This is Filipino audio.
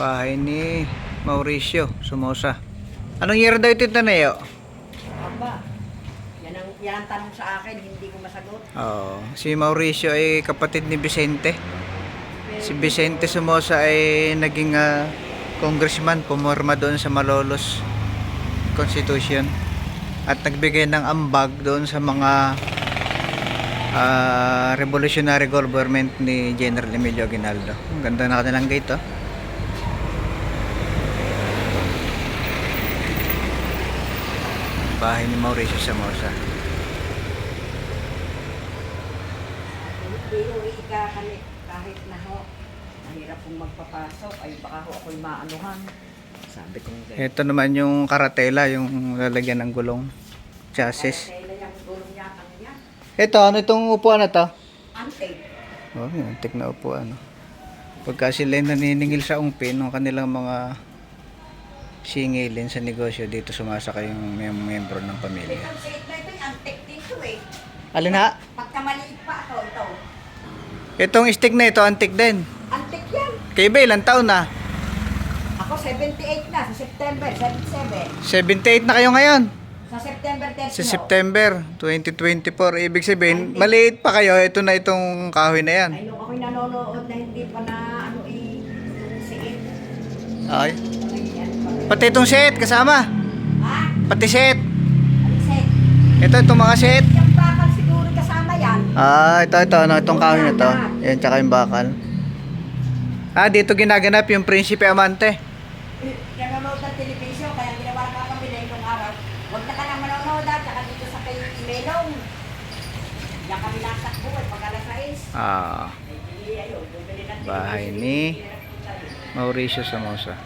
Bahay ni Mauricio Sumosa. Anong year daw ito Tanayo? Aba, yan ang, yan ang tanong sa akin, hindi ko masagot. Oo. Si Mauricio ay kapatid ni Vicente. Si Vicente Somoza ay naging ah, congressman, pumorma doon sa Malolos Constitution at nagbigay ng ambag doon sa mga ah, revolutionary government ni General Emilio Aguinaldo. Ang ganda na kanilang gate oh. Bahay ni Mauricio Somoza. Hindi ho, ikakalit kahit na ho. Mahirap kong magpapasok, ay baka ho ako'y maanuhan. Sabi ko nga. Ito naman yung karatela, yung lalagyan ng gulong chassis. Kaya yung gulong yata niya. Ito, ano itong upuan na to? Ante. Oh, yung antik na upuan. Pagka sila naniningil sa ungpin ng kanilang mga singilin sa negosyo, dito sumasakay yung mga membro ng pamilya. Dito eh. Alin ha? Pagka maliit pa ako, ito. Itong stick na ito, antik din. Antik yan. Kay ba, ilang taon na? Ako 78 na, sa September, 77. 78 na kayo ngayon. Sa September 30 Sa September 2024, ibig sabihin, maliit pa kayo, ito na itong kahoy na yan. Ay, nung ako'y nanonood na hindi pa na ano eh, yung. Ay. Pati itong set, kasama. Ha? Pati set. Ano set? Ito, itong mga set. Yung bakal siguro kasama yan. Ah, ito, ito, ano, itong kahoy na to. Yan, tsaka yung bakal. Ah, dito ginaganap yung Prinsipe Amante. Nanonood ng television, kaya ginawa ka kami na yung araw. Huwag na ka na manonood ah, tsaka dito sa kay Melong. Diyan kami natakbo eh, pag alas 6. Ah, ng Bahay ni-. Mauricio Samosa.